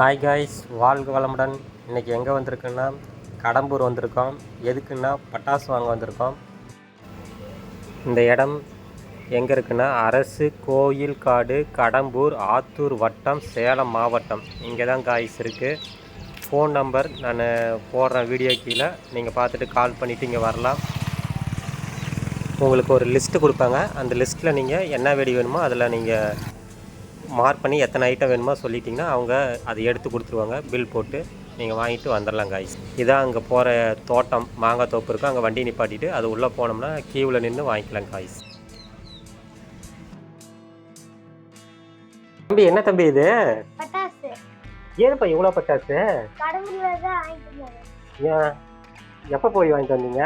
Hi guys வாழ்க வளமுடன். இன்றைக்கி எங்கே வந்திருக்குன்னா கடம்பூர் வந்திருக்கோம். எதுக்குன்னா பட்டாசு வாங்க வந்திருக்கோம். இந்த இடம் எங்கே இருக்குன்னா அரசு கோயில் காடு கடம்பூர் ஆத்தூர் வட்டம் சேலம் மாவட்டம். இங்கே தான் காய்ஸ் இருக்குது ஃபோன் நம்பர் நான் போடுறேன் வீடியோ கீழே நீங்கள் பார்த்துட்டு கால் பண்ணிவிட்டு இங்கே வரலாம். உங்களுக்கு ஒரு லிஸ்ட்டு கொடுப்பாங்க. அந்த லிஸ்ட்டில் நீங்கள் என்ன வெடி வேணுமோ அதில் நீங்கள் மார்க் பண்ணி எத்தனை ஐட்டம் வேணுமோ சொல்லிட்டிங்கன்னா அவங்க அதை எடுத்து கொடுத்துருவாங்க. பில் போட்டு நீங்கள் வாங்கிட்டு வந்துடலாம் காய்ஸ் இதான் அங்கே போகிற தோட்டம் மாங்காய் தோப்பு இருக்கும் அங்கே வண்டி நிப்பாட்டிட்டு அது உள்ளே போனோம்னா கியூவில் நின்று வாங்கிக்கலாம் காய்ஸ் தம்பி என்ன தம்பி இது? ஏன்ப்பா இவ்வளோ பட்டாசு? ஏன்? எப்போ போய் வாங்கிட்டு வந்தீங்க?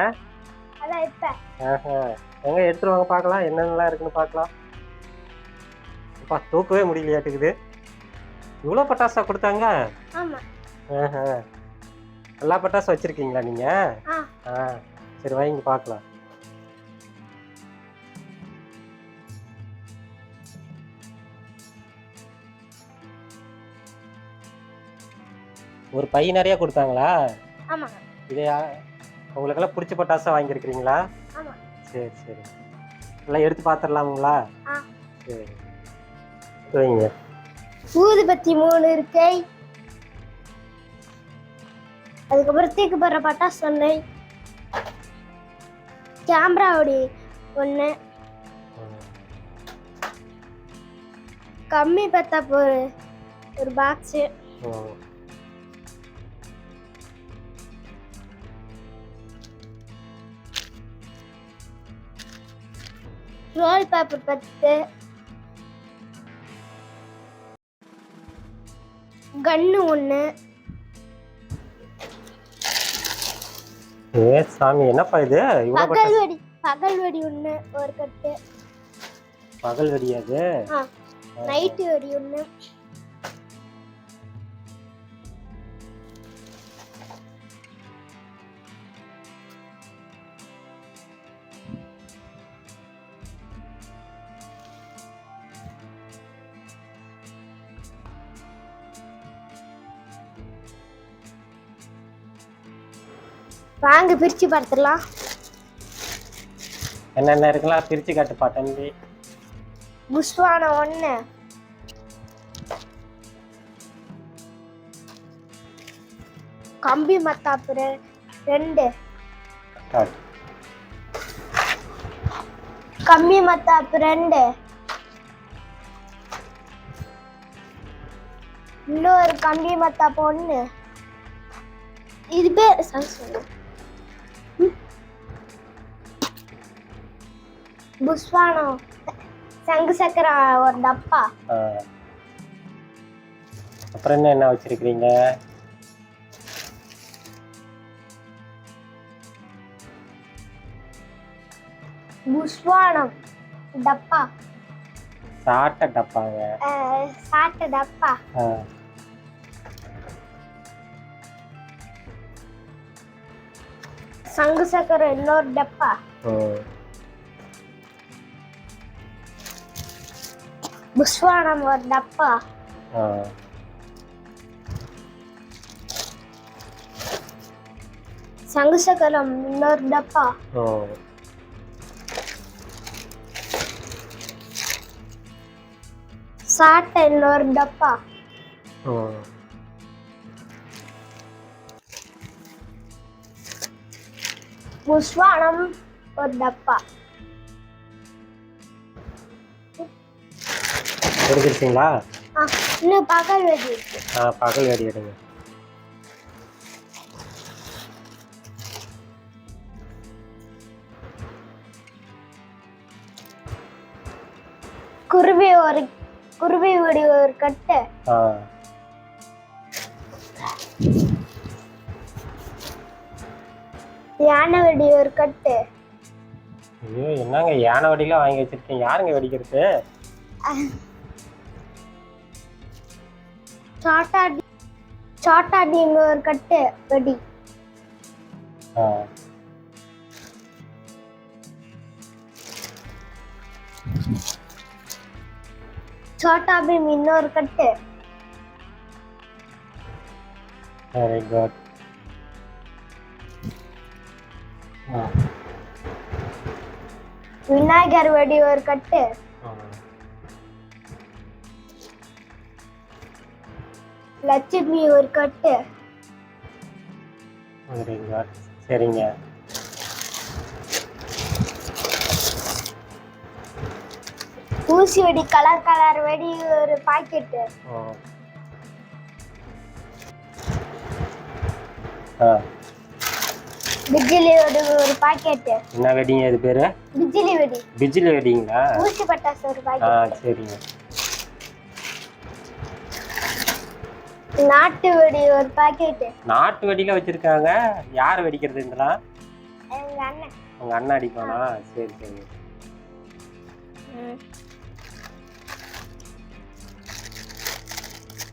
எங்க எடுத்துட்டு வாங்க பார்க்கலாம். என்னென்னலாம் இருக்குன்னு பார்க்கலாம். அப்பா தூக்கவே முடியலையாட்டுக்குது. இவ்வளோ பட்டாசா கொடுத்தாங்க. எல்லா பட்டாசு வச்சிருக்கீங்களா நீங்க? ஆ. சரி வாங்கி பார்க்கலாம் ஒரு பை நிறைய கொடுத்தாங்களா? இது உங்களுக்கெல்லாம் பிடிச்ச பட்டாசா வாங்கியிருக்கிறீங்களா? சரி சரி. எல்லாம் எடுத்து பார்த்துடலாமுங்களா. சரி. வைங்க ஊதுபத்தி மூணு இருக்கை. அதுக்கப்புறம் தீக்கு போடுற பட்டாசு ஒன்று கேமரா ஒடி ஒன்று கம்மி பத்தா ஒரு ஒரு பாக்ஸு. ரோல் பேப்பர் பத்து. கன்னு ஒன்று ஏ சாமி என்னப்பா இது? பகல் வெடி பகல் வெடி ஒன்று ஒரு கட்டு. பகல் வெடியாது ஆ நைட்டு வெடி ஒன்று வாங்க பிரிச்சு பார்த்துடலாம் என்னென்ன இருக்கலாம் பிரித்து காட்டுப்பா தம்பி. புஷ்வான ஒன்று கம்பி மத்தாப்பு ரெண்டு. கம்பி மத்தாப்பு ரெண்டு. இன்னொரு கம்பி மத்தாப்பு ஒன்று இது பேர் sorry. புஷ்வானம் சங்கு சக்கரம் ஒரு டப்பா. அப்புறம் என்ன என்ன வச்சிருக்கிறீங்க? புஷ்வானம் டப்பா. சாட்டை டப்பாங்க. சாட்டை டப்பா. சங்கு சக்கரம் இன்னொரு டப்பா. ம். புஷ்வானம் ஒரு டப்பா ஆ. சங்கு சக்கரம் இன்னொரு டப்பா ம். சாட்டை இன்னொரு டப்பா ம். புஷ்வானம் ஒரு டப்பா முடிஞ்சிருச்சிங்களா? ஆ, இன்னும் பகல் வெடி இருக்கு. ஆ பகல் வெடி எடுங்க. குருவி ஒரு குருவி வெடி ஒரு கட்டு. ஆ. யானை வெடி ஒரு கட்டு. ஐயோ என்னங்க யானை வெடிலாம் வாங்கி வச்சிருக்கீங்க? யாருங்க வெடிக்கிறது? சாட்டாடி சாட்டாடிங்க ஒரு கட்டு வெடி. சோட்டா பீம் இன்னொரு கட்டு. வெரி குட் விநாயகர் வெடி ஒரு கட்டு. லட்சுமி ஒரு கட்டு. சரிங்க. ஊசி வெடி கலர் கலர் வெடி ஒரு பாக்கெட்டு பிஜிலி வெடி ஒரு பாக்கெட்டு என்ன வெடிங்க இது பேர்? பிஜிலி வெடி. பிஜிலி வெடிங்களா? ஊசி பட்டாசு ஒரு ஆ பாக்கெட் சரிங்க. நாட்டு வெடி ஒரு பாக்கெட்டு நாட்டு வெடியில வச்சிருக்காங்க. யார் வெடிக்கிறது இதெல்லாம்? எங்க அண்ணன். உங்க அண்ணன் அடிப்பானா? சரி சரி.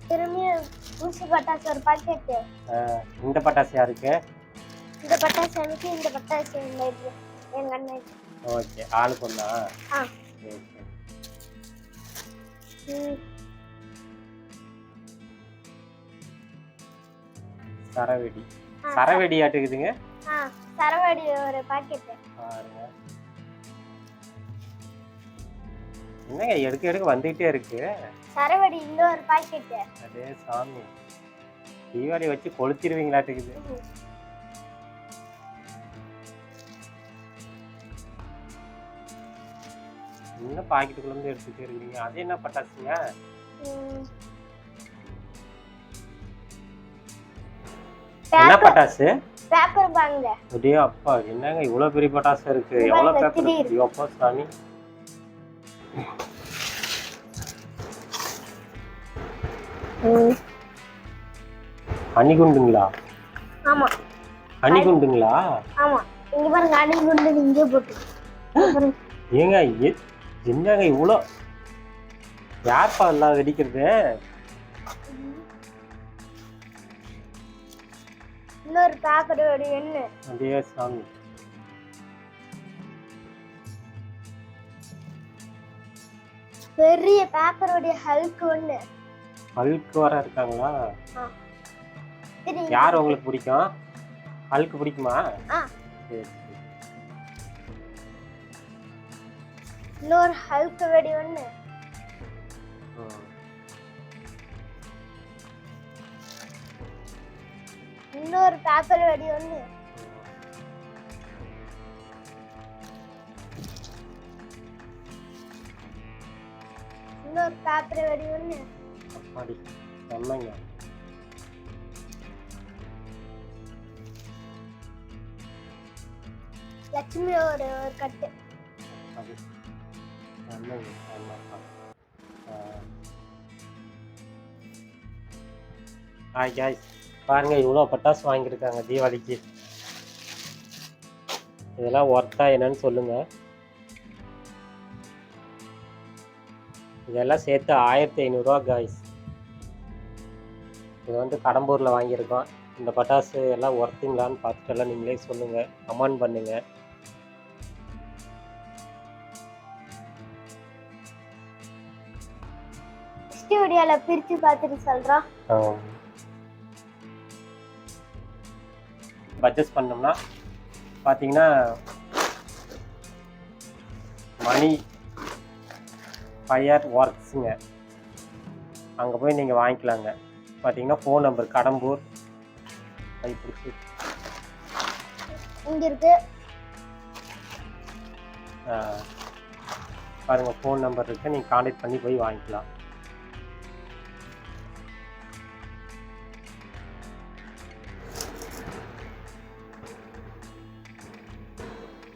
திரும்பியும் ஊசி பட்டாசு ஒரு பாக்கெட்டு ஆ, இந்த பட்டாசு யாருக்கு? இந்த பட்டாசு எனக்கு இந்த பட்டாசு எங்க அண்ணன் ஓகே ஆளுக்கு ஒன்றா ஆ. சரி சரி. சரவெடி. சரவெடி ஆட்டுக்குதுங்க. சரவடி ஒரு பாக்கெட்டு பாருங்க. என்னங்க எடுக்க எடுக்க வந்துகிட்டே இருக்கு. சரவடி இன்னொரு பாக்கெட்டு அதே சாமி. தீபாவளி வச்சு கொளுத்திடுவீங்களாட்டுக்குது என்ன பாக்கெட்டுக்குள்ள இருந்து எடுத்துட்டு இருக்கீங்க? அது என்ன பட்டாசுங்க? என்ன பட்டாசு? பேப்பர் பாங்க அப்படியே அப்பா என்னங்க இவ்வளவு பெரிய பட்டாசு இருக்கு? எவ்வளவு பேப்பர். இருக்கு? அப்பா சாமி. அணிகுண்டுங்களா? ஆமா. அணிகுண்டுங்களா? ஆமா. இங்க பாருங்க அடி குண்டு இங்கே போட்டு. ஏங்க என்னங்க இவ்வளோ யார்ப்பா எல்லாம் வெடிக்கிறது? இன்னொரு வெடி என்ன? அப்படியே சாமி. பெரிய பேப்பர் வெடி ஹல்க் ஒண்ணு. ஹல்க் வர இருக்காங்களா? யார் உங்களுக்கு பிடிக்கும்? ஹல்க் பிடிக்குமா? இன்னொரு ஹல்க் வெடி ஒண்ணு. இன்னொரு பேப்பர் வெடி ஒண்ணு. இன்னொரு பேப்பர் வெடி ஒண்ணு. அப்பாடி செம்மங்க. லட்சுமி ஒரு ஒரு கட்டு. அது. செம்மங்க ஹாய் காய்ஸ் பாருங்க இவ்வளோ பட்டாசு வாங்கியிருக்காங்க தீபாவளிக்கு. இதெல்லாம் ஒர்த்தா என்னன்னு சொல்லுங்க. இதெல்லாம் சேர்த்து ஆயிரத்தி ஐநூறுரூவா காய்ஸ் இது வந்து கடம்பூரில் வாங்கியிருக்கோம். இந்த பட்டாசு எல்லாம் ஒர்த்துங்களான்னு பார்த்துட்டு எல்லாம் நீங்களே சொல்லுங்கள் கமெண்ட் பண்ணுங்கள் நெக்ஸ்ட் வீடியோல பிரிச்சு பார்த்துட்டு சொல்றோம். பர்ச்சேஸ் பண்ணோம்னா பார்த்தீங்கன்னா மணி ஃபயர் ஒர்க்ஸுங்க அங்கே போய் நீங்கள் வாங்கிக்கலாங்க. பார்த்தீங்கன்னா ஃபோன் நம்பர் கடம்பூர். அது பிடிச்சி இங்க இருக்கு. பாருங்கள் ஃபோன் நம்பர் இருக்குது நீங்கள் காண்டாக்ட் பண்ணி போய் வாங்கிக்கலாம்.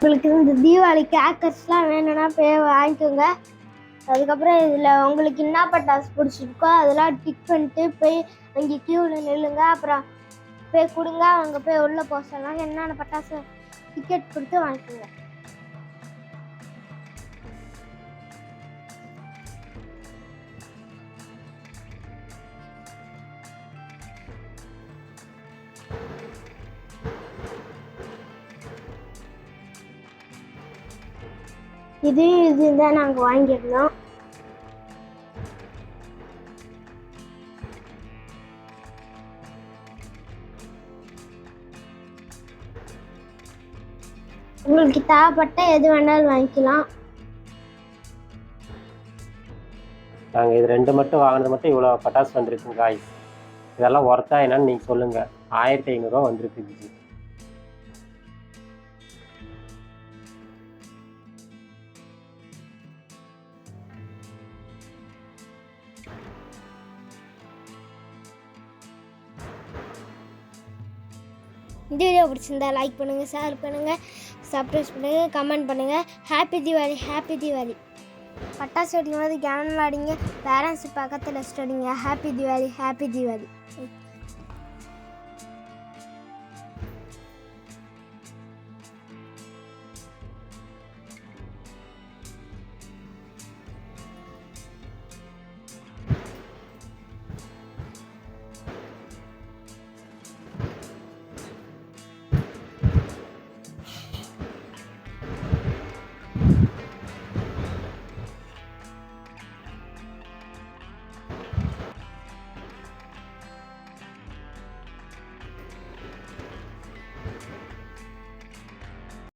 உங்களுக்கு இந்த தீபாவளி கேக்கர்ஸ்லாம் வேணும்னா போய் வாங்கிக்கோங்க. அதுக்கப்புறம் இதில் உங்களுக்கு என்ன பட்டாசு பிடிச்சிருக்கோ அதெல்லாம் டிக் பண்ணிட்டு போய் அங்கே க்யூவில் நில்லுங்க. அப்புறம் போய் கொடுங்க. அவங்க போய் உள்ளே போக சொல்லுவாங்க என்னென்ன பட்டாசு டிக்கெட் கொடுத்து வாங்கிக்கோங்க. இது இது தான் நாங்கள் வாங்கியிருந்தோம். உங்களுக்கு தேவைப்பட்ட எது வேணாலும் வாங்கிக்கலாம். நாங்கள் இது ரெண்டு மட்டும் வாங்கினது மட்டும் இவ்வளோ பட்டாசு வந்திருக்குங்க காய்ஸ் இதெல்லாம் ஒர்த்தா என்னன்னு நீங்கள் சொல்லுங்கள் ஆயிரத்தி ஐநூறுரூவா வந்திருக்கு இந்த வீடியோ பிடிச்சிருந்தா லைக் பண்ணுங்கள் ஷேர் பண்ணுங்கள் சப்ஸ்கிரைப் பண்ணுங்கள் கமெண்ட் பண்ணுங்கள் ஹாப்பி தீபாவளி ஹாப்பி தீபாவளி பட்டாசு வெடிக்கும் போது கேன் விளாடிங்க பேரண்ட்ஸ் பக்கத்தில் வச்சுட்டு ஹாப்பி தீபாவளி ஹாப்பி தீபாவளி